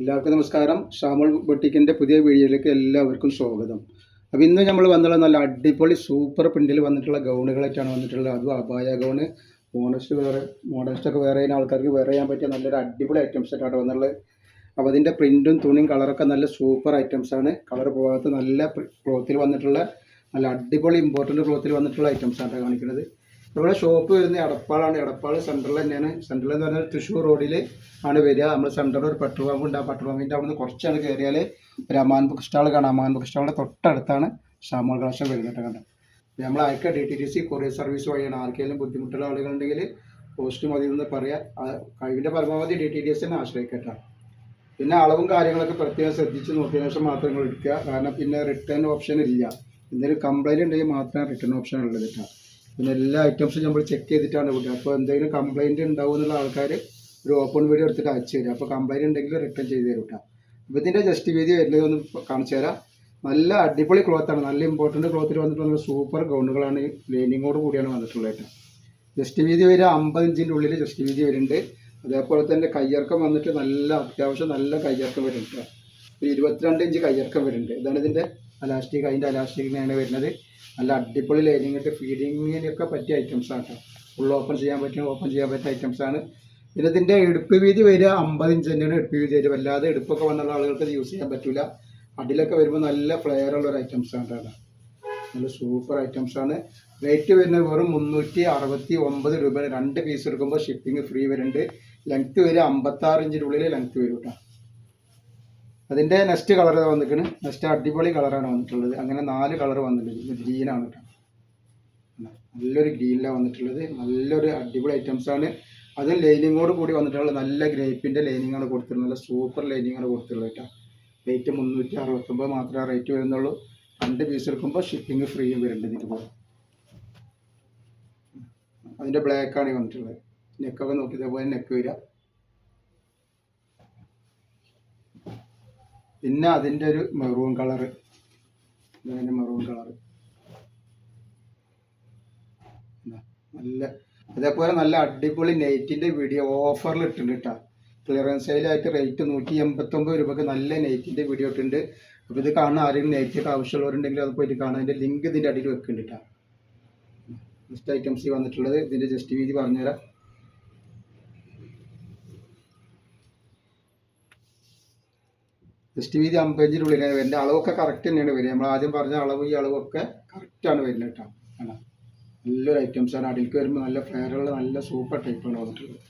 എല്ലാവർക്കും നമസ്കാരം. ഷാമോൾ ബൊട്ടിക്കിന്റെ പുതിയ വീഡിയോയിലേക്ക് എല്ലാവർക്കും സ്വാഗതം. അപ്പോൾ ഇന്ന് നമ്മൾ വന്നുള്ള നല്ല അടിപൊളി സൂപ്പർ പ്രിന്റിൽ വന്നിട്ടുള്ള ഗൗണുകളായിട്ടാണ് വന്നിട്ടുള്ളത്. അതും അപായ ഗൗണ് മോണസ്റ്റ് വേറെ മോഡസ്റ്റ് ഒക്കെ വേറെ ആൾക്കാർക്ക് വേറെ ചെയ്യാൻ പറ്റിയ നല്ലൊരു അടിപൊളി ഐറ്റംസ് ആയിട്ടാണ് വന്നുള്ളത് അപ്പോൾ അതിന്റെ പ്രിന്റും തുണിയും കളറൊക്കെ നല്ല സൂപ്പർ ഐറ്റംസ് ആണ്. കളർ പോകാത്ത നല്ല ക്ലോത്തിൽ വന്നിട്ടുള്ള നല്ല അടിപൊളി ഇമ്പോർട്ടന്റ് ക്ലോത്തിൽ വന്നിട്ടുള്ള ഐറ്റംസ് ആണ് കാണിക്കുന്നത്. ഇവിടെ ഷോപ്പ് വരുന്നത് എടപ്പാളാണ്. എടപ്പാൾ സെൻട്രൽ തന്നെയാണ്. സെൻട്രൽ എന്ന് പറഞ്ഞാൽ തൃശ്ശൂർ റോഡിൽ ആണ് വരിക. നമ്മൾ സെൻട്രൽ ഒരു പെട്രോൾ പമ്പ് ഉണ്ട്. ആ പെട്രോൾ പമ്പിന്റെ അവിടെ നിന്ന് കുറച്ചാണ് കയറിയാൽ ഒരു അമാൻ ബുക്ക് സ്റ്റാൾ കാണാം. അമാൻ ബുക്ക് സ്റ്റാളിന്റെ തൊട്ടടുത്താണ് ഷാമോൾ കളക്ഷൻ വരുന്നത് കണ്ടത് നമ്മൾ അയക്കുക D T D C courier service വഴിയാണ്. ആർക്കെങ്കിലും ബുദ്ധിമുട്ടുള്ള ആളുകളുണ്ടെങ്കിൽ പോസ്റ്റ് മതി എന്ന് പറയാം. കഴിവിന്റെ പരമാവധി ഡി ടി ഡി എസിനെ ആശ്രയിക്കട്ടെ. പിന്നെ അളവും കാര്യങ്ങളൊക്കെ പ്രത്യേകം ശ്രദ്ധിച്ച് നോക്കിയ ശേഷം മാത്രം നിങ്ങൾ എടുക്കുക. കാരണം പിന്നെ റിട്ടേൺ ഓപ്ഷൻ ഇല്ല. എന്തെങ്കിലും കംപ്ലൈന്റ് ഉണ്ടെങ്കിൽ മാത്രമേ റിട്ടേൺ ഓപ്ഷൻ ഉള്ളത് കേട്ടോ. പിന്നെ എല്ലാ ഐറ്റംസും നമ്മൾ ചെക്ക് ചെയ്തിട്ടാണ് വിടുക. അപ്പോൾ എന്തെങ്കിലും കംപ്ലൈന്റ് ഉണ്ടാവും എന്നുള്ള ആൾക്കാർ ഒരു ഓപ്പൺ വീഡിയോ എടുത്തിട്ട് അയച്ചു തരും. അപ്പോൾ കംപ്ലൈന്റ് ഉണ്ടെങ്കിൽ റിട്ടേൺ ചെയ്ത് തരും കേട്ടോ അപ്പോൾ ഇതിന്റെ ജസ്റ്റ് വീതി വരുന്നത് ഒന്ന് കാണിച്ചു തരാം. നല്ല അടിപൊളി ക്ലോത്താണ് നല്ല ഇമ്പോർട്ടന്റ് ക്ലോത്തിൽ വന്നിട്ടുള്ള സൂപ്പർ ഗൗണുകളാണ് ലൈനിങ്ങോട് കൂടിയാണ് വന്നിട്ടുള്ളത് കേട്ടോ ജസ്റ്റ് വീതി വരിക അമ്പത് ഇഞ്ചിന്റെ ഉള്ളിൽ ജസ്റ്റ് വീതി വരുന്നുണ്ട് അതേപോലെ തന്നെ കയ്യിറക്കം വന്നിട്ട് നല്ല അത്യാവശ്യം നല്ല കയ്യിറക്കം വരുന്നുണ്ട്. ഒരു ഇരുപത്തിരണ്ട് ഇഞ്ച് കയ്യിറക്കം വരുന്നുണ്ട് ഇതാണ് ഇതിന്റെ അലാസ്റ്റിക് അതിന്റെ അലാസ്റ്റിക്കിനെയാണ് വരുന്നത്. നല്ല അടിപൊളി ലൈനിങ്ങിട്ട് ഫീഡിങ്ങിനൊക്കെ പറ്റിയ ഐറ്റംസ് ആണ് കേട്ടോ ഫുൾ ഓപ്പൺ ചെയ്യാൻ പറ്റും ഓപ്പൺ ചെയ്യാൻ പറ്റിയ ഐറ്റംസ് ആണ്. പിന്നെ ഇതിന്റെ എടുപ്പ് വീതി വരിക അമ്പത് ഇഞ്ച് തന്നെയാണ് എടുപ്പ് വീതി വരിക. വല്ലാതെ എടുപ്പൊക്കെ വന്നുള്ള ആളുകൾക്ക് യൂസ് ചെയ്യാൻ പറ്റില്ല അതിലൊക്കെ വരുമ്പോൾ നല്ല ഫ്ലെയർ ഉള്ള ഒരു ഐറ്റംസ് ആണ് കേട്ടോ നല്ല സൂപ്പർ ഐറ്റംസ് ആണ്. റേറ്റ് വരുന്നത് വെറും മുന്നൂറ്റി അറുപത്തി ഒമ്പത് രൂപ രണ്ട് പീസ് എടുക്കുമ്പോൾ ഷിപ്പിംഗ് ഫ്രീ വരുന്നുണ്ട്. ലെങ്ത്ത് വരിക അമ്പത്താറ് ഇഞ്ചിന്റെ ഉള്ളിൽ ലെങ്ത്ത് വരും കേട്ടോ അതിന്റെ നെക്സ്റ്റ് കളർ വന്നിരിക്കണ്? നെക്സ്റ്റ് അടിപൊളി കളറാണ് വന്നിട്ടുള്ളത്. അങ്ങനെ നാല് കളർ വന്നിട്ടുണ്ട്. ഇത് ഗ്രീനാണ് നല്ലൊരു ഗ്രീനിലാണ് വന്നിട്ടുള്ളത്. നല്ലൊരു അടിപൊളി ഐറ്റംസ് ആണ്. അത് ലൈനിങ്ങോട് കൂടി വന്നിട്ടുള്ള നല്ല ഗ്രേപ്പിന്റെ ലൈനിങ് ആണ് കൊടുത്തിട്ടുള്ളത്. നല്ല സൂപ്പർ ലൈനിങ് ആണ് കൊടുത്തിട്ടുള്ളത് കേട്ടോ. റേറ്റ് മുന്നൂറ്റി അറുപത്തൊമ്പത് മാത്രമേ റേറ്റ് വരുന്നുള്ളൂ. രണ്ട് പീസ് എടുക്കുമ്പോൾ ഷിപ്പിംഗ് ഫ്രീയും വരുന്നുണ്ട് ഇതുപോലെ അതിന്റെ ബ്ലാക്കാണ് വന്നിട്ടുള്ളത്. നെക്കൊക്കെ നോക്കി ഇതേപോലെ നെക്ക് വരിക. പിന്നെ അതിന്റെ ഒരു മെറൂൺ കളറ് അതിന്റെ മെറൂൺ കളറ് നല്ല അതേപോലെ നല്ല അടിപൊളി നെയ്റ്റിന്റെ വീഡിയോ ഓഫറിൽ ഇട്ടുണ്ട് കേട്ടോ ക്ലിയറൻസ് സെയിലായിട്ട് റേറ്റ് നൂറ്റി എൺപത്തൊമ്പത് രൂപക്ക് നല്ല നെയ്റ്റിന്റെ വീഡിയോ ഇട്ടിട്ടുണ്ട്. അപ്പോൾ ഇത് കാണാൻ ആരെങ്കിലും നെയ്റ്റൊക്കെ ആവശ്യമുള്ളവരുണ്ടെങ്കിൽ അത് പോയിട്ട് കാണാം. അതിന്റെ ലിങ്ക് ഇതിന്റെ അടിയിൽ വെക്കുന്നുണ്ട് കേട്ടോ നെക്സ്റ്റ് ഐറ്റംസ് വന്നിട്ടുള്ളത് ഇതിന്റെ ജസ്റ്റ് വീതി പറഞ്ഞുതരാം. ജസ്റ്റ് വീതി അമ്പതിന്റെ ഉള്ളിലാണ് വരുന്നത് അളവൊക്കെ കറക്റ്റ് തന്നെയാണ് വരിക. നമ്മൾ ആദ്യം പറഞ്ഞ അളവ് ഈ അളവൊക്കെ കറക്റ്റാണ് വരുന്നത് കേട്ടോ. കാണാം നല്ലൊരു ഐറ്റംസ് ആണ്. അടിയിലേക്ക് വരുമ്പോൾ നല്ല ഫ്ലേവറുള്ള നല്ല സൂപ്പർ ടൈപ്പാണ് വന്നിട്ടുള്ളത്.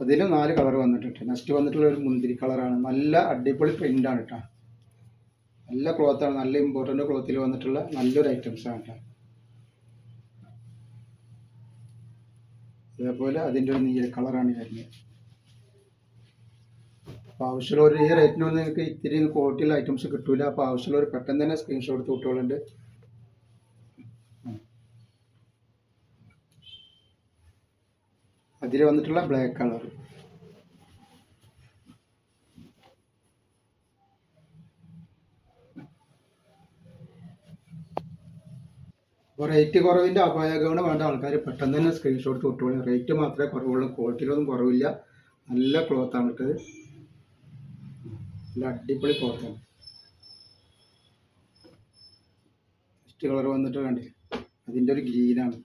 അതിലും നാല് കളർ വന്നിട്ടുണ്ട്. നെക്സ്റ്റ് വന്നിട്ടുള്ള ഒരു മുന്തിരി കളറാണ് നല്ല അടിപൊളി പ്രിന്റാണ് കേട്ടോ. നല്ല ക്ലോത്താണ് നല്ല ഇമ്പോർട്ടന്റ് ക്ലോത്തിൽ വന്നിട്ടുള്ള നല്ലൊരു ഐറ്റംസ് ആണ് കേട്ടോ. അതേപോലെ അതിന്റെ ഒരു നീല കളറാണ് വരുന്നത്. അപ്പോൾ ആവശ്യമുള്ളവർ ഈ റേറ്റിനൊന്നും നിങ്ങൾക്ക് ഇത്തിരി ക്വാളിറ്റിയുള്ള ഐറ്റംസ് കിട്ടൂല. അപ്പോൾ ആവശ്യമുള്ളവർ പെട്ടെന്ന് തന്നെ സ്ക്രീൻഷോട്ട് എടുത്ത് വിട്ടോളുണ്ട്. അതിൽ വന്നിട്ടുള്ള ബ്ലാക്ക് കളർ അപ്പോൾ റേറ്റ് കുറവിന്റെ അപായകമാണ് വേണ്ട ആൾക്കാർ പെട്ടെന്ന് തന്നെ സ്ക്രീൻഷോട്ട് വിട്ടോളൂ. റേറ്റ് മാത്രമേ കുറവുള്ളൂ. ക്വാളിറ്റിയിലൊന്നും കുറവില്ല. നല്ല ക്ലോത്താണ് ഇട്ടത്. നല്ല അടിപൊളി ക്ലോത്താണ് ഫസ്റ്റ് കളർ വന്നിട്ട് കണ്ടില്ല അതിന്റെ ഒരു ഗ്രീനാണ്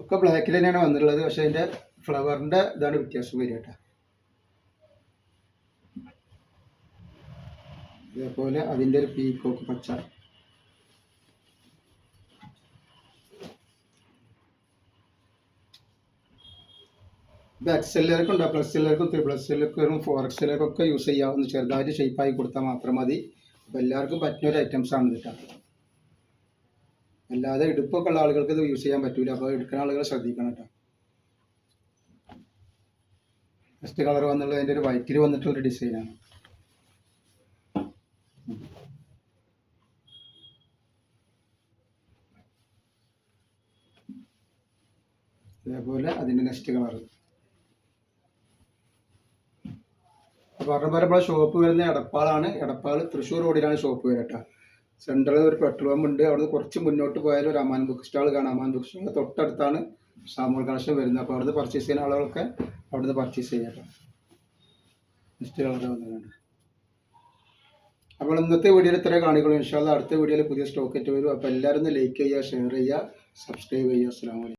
ഒക്കെ ബ്ലാക്കിൽ തന്നെയാണ് വന്നിട്ടുള്ളത് പക്ഷേ അതിന്റെ ഫ്ലവറിന്റെ ഇതാണ് വ്യത്യാസം വരിക കേട്ടോ. ഇതേപോലെ അതിന്റെ ഒരു പീക്കോക്ക് പച്ച. ഇത് എക്സെല്ലർക്കും ഉണ്ട്? പ്ലസ് എല്ലാവർക്കും ത്രിപിൾ എല്ലാവർക്കും ഫോർ ഒക്കെ യൂസ് ചെയ്യാവുന്ന ചെറുതായിട്ട് ഷേപ്പായി കൊടുത്താൽ മാത്രം മതി. അപ്പോൾ എല്ലാവർക്കും പറ്റുന്ന ഒരു ഐറ്റംസ് ആണ് കേട്ടോ അല്ലാതെ ഇടുപ്പൊക്കെ ഉള്ള ആളുകൾക്ക് ഇത് യൂസ് ചെയ്യാൻ പറ്റൂല. അപ്പോൾ എടുക്കുന്ന ആളുകൾ ശ്രദ്ധിക്കണം കേട്ടോ ഫസ്റ്റ് കളർ വന്നുള്ളത് അതിന്റെ ഒരു വൈറ്റിൽ വന്നിട്ടുള്ളൊരു ഡിസൈനാണ് അതേപോലെ അതിന്റെ നെക്സ്റ്റ് കളർ പറഞ്ഞ പോലെ ഷോപ്പ് വരുന്ന എടപ്പാളാണ്. എടപ്പാൾ തൃശ്ശൂർ റോഡിലാണ് ഷോപ്പ് വരിക കേട്ടോ സെൻട്രലിൽ ഒരു പെട്രോൾ പമ്പ് ഉണ്ട്. അവിടെ കുറച്ച് മുന്നോട്ട് പോയാൽ ഒരു അമാൻ ബുക്ക് സ്റ്റാൾ കാണാം. അമാൻ ബുക്ക് സ്റ്റാൾ തൊട്ടടുത്താണ് സാമൂഹ്യ കളക്ഷൻ വരുന്നത്. അപ്പോൾ അവിടുന്ന് പർച്ചേസ് ചെയ്യുന്ന ആളുകളൊക്കെ അവിടുന്ന് പർച്ചേസ് ചെയ്യാം കേട്ടോ നെക്സ്റ്റ് കളർ വന്നിട്ടുണ്ട്. അപ്പോൾ ഇന്നത്തെ വീഡിയോയിൽ ഇത്ര കാണിക്കുള്ളൂ. ഇൻഷാല്ല അടുത്ത വീഡിയോയിൽ പുതിയ സ്റ്റോക്ക് വരും. അപ്പോൾ എല്ലാവരും ലൈക്ക് ചെയ്യുക ഷെയർ ചെയ്യുക സബ്സ്ക്രൈബ് ചെയ്യുക. അസ്സാം വലൈക്കും